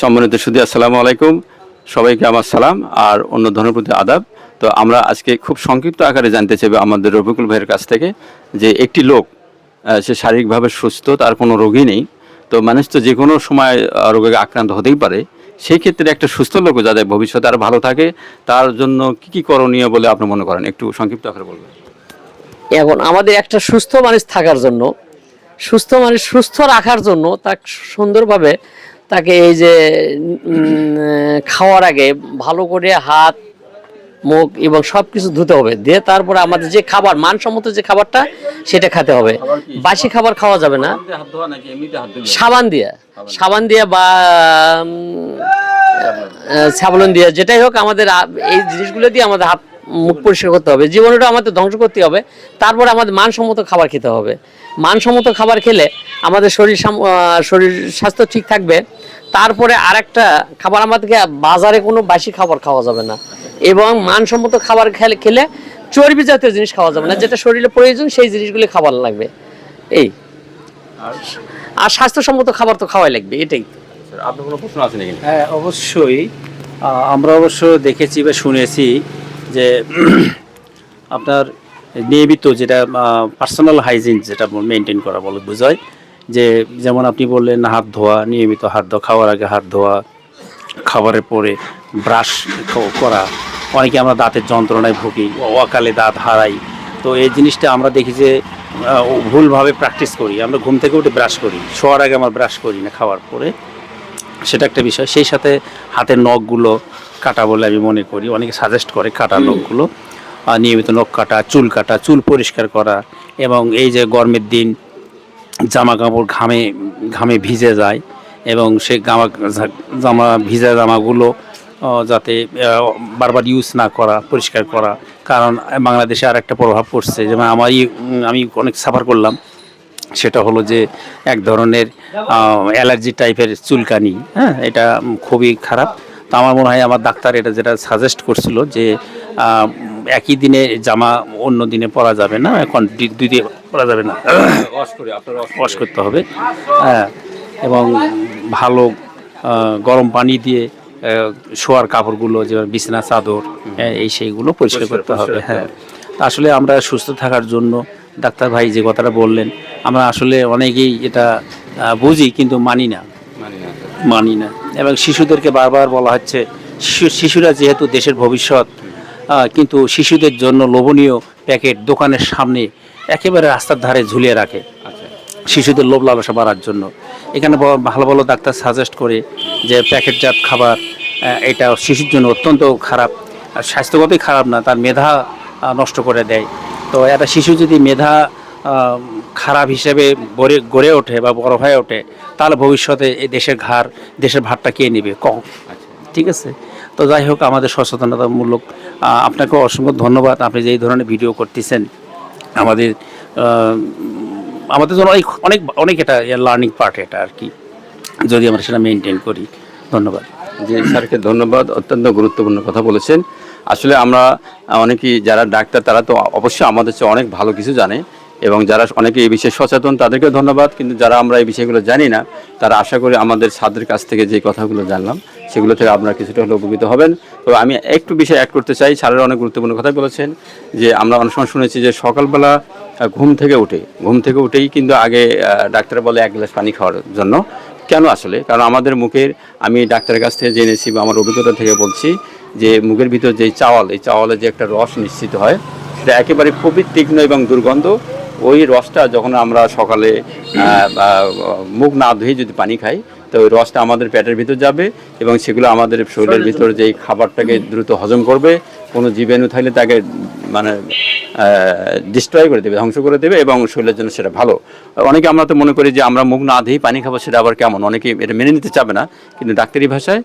সম্মানিত সুদী, আসসালামু আলাইকুম। সবাইকে আমার সালাম আর অন্য ধর্মের প্রতি আদাব। তো আমরা আজকে খুব সংক্ষিপ্ত আকারে জানতে চাইব আমাদের রফিকুল ভাইয়ের কাছ থেকে যে একটি লোক সে শারীরিকভাবে সুস্থ, তার কোনো রোগী নেই। তো মানুষ তো যে কোনো সময় রোগে আক্রান্ত হতেই পারে। সেই ক্ষেত্রে একটা সুস্থ লোক যাতে ভবিষ্যতে আর ভালো থাকে, তার জন্য কি কি করণীয় বলে আপনি মনে করেন? একটু সংক্ষিপ্ত আকারে বলবেন। এখন আমাদের একটা সুস্থ মানুষ থাকার জন্য, সুস্থ মানুষ সুস্থ রাখার জন্য তাকে সুন্দরভাবে তাকে এই যে খাওয়ার আগে ভালো করে হাত মুখ এবং সব কিছু ধুতে হবে। দিয়ে তারপরে আমাদের যে খাবার মানসম্মত যে খাবারটা সেটা খেতে হবে। বাসি খাবার খাওয়া যাবে না। সাবান দিয়ে। সাবান। দিয়ে বা সাবলন দিয়ে যেটাই হোক আমাদের এই জিনিসগুলো দিয়ে আমাদের হাত মুখ পরিষ্কার করতে হবে। জীবনটা আমাদের ধ্বংস করতে হবে। তারপরে আমাদের মানসম্মত খাবার খেতে হবে। মানসম্মত খাবার খেলে আমাদের শরীর সাম- শরীর স্বাস্থ্য ঠিক থাকবে। তারপরে আরেকটা খাবার আমাদেরকে বাজারে কোনো বাসি খাবার খাওয়া যাবে না। এবং মানসম্মত খাবার খেলে খেলে চর্বি জাতীয় জিনিস খাওয়া যাবে না। যেটা শরীরে প্রয়োজন সেই জিনিসগুলি খাবার লাগবে। এই। আর স্বাস্থ্যসম্মত খাবার তো খাওয়াই লাগবে এটাই। আপনার কোনো প্রশ্ন আছে নাকি? হ্যাঁ অবশ্যই। আমরা অবশ্য দেখেছি বা শুনেছি যে আপনার নিয়মিত যেটা পার্সোনাল হাইজিন যেটা মেনটেন করা বলে বোঝায়। যে যেমন আপনি বললেন হাত ধোয়া নিয়মিত হাত ধোয়া খাওয়ার আগে হাত ধোয়া খাবারের পরে ব্রাশ করা। অনেকে আমরা দাঁতের যন্ত্রণায় ভুগি অকালে দাঁত হারাই। তো এই জিনিসটা আমরা দেখি যে ভুলভাবে প্র্যাকটিস করি। আমরা ঘুম থেকে উঠে ব্রাশ করি। শোয়ার আগে আমরা ব্রাশ করি না খাওয়ার পরে। সেটা একটা বিষয়। সেই সাথে হাতের নখগুলো কাটা বলে আমি মনে করি। অনেকে সাজেস্ট করে কাটা নখগুলো। নিয়মিত নখ কাটা, চুল কাটা, চুল পরিষ্কার করা এবং এই যে গরমের দিন জামা কাপড় ঘামে ঘামে ভিজে যায় এবং সে জামা জামা, ভিজা জামাগুলো যাতে বারবার ইউজ না করা, পরিষ্কার করা। কারণ বাংলাদেশে আর একটা প্রভাব পড়ছে। যেমন আমারই আমি অনেক সাফার করলাম। সেটা হলো যে এক ধরনের অ্যালার্জি টাইপের চুলকানি। হ্যাঁ এটা খুবই খারাপ। তো আমার মনে হয় আমার ডাক্তার এটা যেটা সাজেস্ট করছিল যে একই দিনে জামা অন্য দিনে পরা যাবে না এখন দুই দিনে পরা যাবে না। ওয়াশ করে আপনার ওয়াশ করতে হবে। হ্যাঁ এবং ভালো গরম পানি দিয়ে শোয়ার কাপড়গুলো যে বিছানা চাদর হ্যাঁ, এই সেইগুলো পরিষ্কার করতে হবে হ্যাঁ। আসলে আমরা সুস্থ থাকার জন্য ডাক্তার ভাই যে কথাটা বললেন আমরা আসলে অনেকেই এটা বুঝি কিন্তু মানি না। মানি না। মানি না। এবং শিশুদেরকে বারবার বলা হচ্ছে শিশু শিশুরা যেহেতু দেশের ভবিষ্যৎ কিন্তু শিশুদের জন্য লোভনীয় প্যাকেট দোকানের সামনে একেবারে রাস্তার ধারে ঝুলিয়ে রাখে। আচ্ছা। শিশুদের লোভ লালসা বাড়ার জন্য। এখানে ভালো ভালো ডাক্তার সাজেস্ট করে যে প্যাকেটজাত খাবার এটা শিশুর জন্য অত্যন্ত খারাপ আর স্বাস্থ্যগতই খারাপ না তার মেধা নষ্ট করে দেয়। তো একটা শিশু যদি মেধা খারাপ হিসেবে গড়ে গড়ে ওঠে বা বড় হয়ে ওঠে তাহলে ভবিষ্যতে এই দেশের ঘাড় দেশের ভারটা কে নেবে? কম ঠিক আছে? তো যাই হোক, আমাদের সচেতনতামূলক আপনাকে অসংখ্য ধন্যবাদ। আপনি যে এই ধরনের ভিডিও করতেছেন, আমাদের আমাদের জন্য অনেক অনেক অনেক এটা লার্নিং পার্ট এটা আর কি। যদি আমরা সেটা মেনটেন করি, ধন্যবাদ। জি, স্যারকে ধন্যবাদ, অত্যন্ত গুরুত্বপূর্ণ কথা বলেছেন। আসলে আমরা অনেকেই যারা ডাক্তার, তারা তো অবশ্যই আমাদের চেয়ে অনেক ভালো কিছু জানে। এবং যারা অনেকে এই বিষয়ে সচেতন তাদেরকে ধন্যবাদ। কিন্তু যারা আমরা এই বিষয়গুলো জানি না, তারা আশা করি আমাদের ছাত্রের কাছ থেকে যে কথাগুলো জানলাম, সেগুলো থেকে আপনারা কিছুটা হলে উপকৃত হবেন। তো আমি একটু বিষয় অ্যাড করতে চাই। স্যারের অনেক গুরুত্বপূর্ণ কথা বলেছেন যে, আমরা অনেক সময় শুনেছি যে, সকালবেলা ঘুম থেকে উঠে, ঘুম থেকে উঠেই কিন্তু আগে ডাক্তার বলে এক গ্লাস পানি খাওয়ার জন্য। কেন আসলে? কারণ আমাদের মুখের, আমি ডাক্তারের কাছ থেকে জেনেছি বা আমার অভিজ্ঞতা থেকে বলছি যে, মুখের ভিতর যে চাওয়াল, এই চাওয়ালে যে একটা রস নিশ্চিত হয়, সেটা একেবারে খুবই তীক্ষ্ণ এবং দুর্গন্ধ। ওই রসটা যখন আমরা সকালে মুখ না ধুয়ে যদি পানি খাই তো ওই রসটা আমাদের পেটের ভিতর যাবে এবং সেগুলো আমাদের শরীরের ভিতর যেই খাবারটাকে দ্রুত হজম করবে কোনো জীবাণু থাকলে তাকে মানে ডিস্ট্রয় করে দেবে ধ্বংস করে দেবে এবং শরীরের জন্য সেটা ভালো। অনেকে আমরা তো মনে করি যে আমরা মুখ না ধুয়েই পানি খাব সেটা আবার কেমন? অনেকে এটা মেনে নিতে চাবে না কিন্তু ডাক্তারি ভাষায়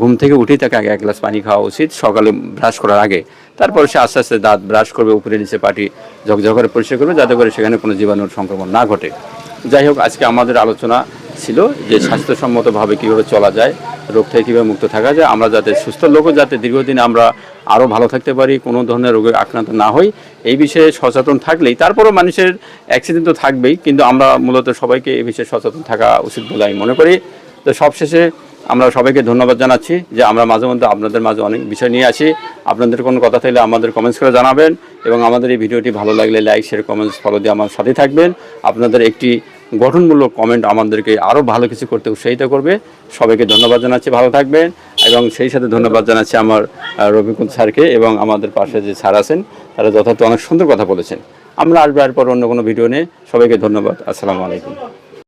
ঘুম থেকে উঠেই তাকে আগে এক গ্লাস পানি খাওয়া উচিত সকালে ব্রাশ করার আগে। তারপরে সে আস্তে আস্তে দাঁত ব্রাশ করবে, উপরে নিচে পাটি ঝকঝক করে পরিষ্কার করবে, যাতে করে সেখানে কোনো জীবাণুর সংক্রমণ না ঘটে। যাই হোক, আজকে আমাদের আলোচনা ছিল যে স্বাস্থ্যসম্মতভাবে কীভাবে চলা যায়, রোগ থেকে কীভাবে মুক্ত থাকা যায়, আমরা যাতে সুস্থ লোকও যাতে দীর্ঘদিন আমরা আরও ভালো থাকতে পারি, কোনো ধরনের রোগে আক্রান্ত না হই, এই বিষয়ে সচেতন থাকলেই, তারপরও মানুষের অ্যাক্সিডেন্ট তো থাকবেই, কিন্তু আমরা মূলত সবাইকে এই বিষয়ে সচেতন থাকা উচিত বলে আমি মনে করি। তো সবশেষে আমরা সবাইকে ধন্যবাদ জানাচ্ছি যে আমরা মাঝে মধ্যে আপনাদের মাঝে অনেক বিষয় নিয়ে আসি। আপনাদের কোনো কথা থাকলে আমাদের কমেন্টস করে জানাবেন এবং আমাদের এই ভিডিওটি ভালো লাগলে লাইক শেয়ার কমেন্টস ফলো দিয়ে আমার সাথে থাকবেন। আপনাদের একটি গঠনমূলক কমেন্ট আমাদেরকে আরও ভালো কিছু করতে উৎসাহিত করবে। সবাইকে ধন্যবাদ জানাচ্ছি, ভালো থাকবেন এবং সেই সাথে ধন্যবাদ জানাচ্ছি আমার রবিকুল স্যারকে এবং আমাদের পাশে যে স্যার আছেন, তারা যথার্থ অনেক সুন্দর কথা বলেছেন। আমরা আসব এরপর অন্য কোনো ভিডিও নিয়ে। সবাইকে ধন্যবাদ। আসসালামু আলাইকুম।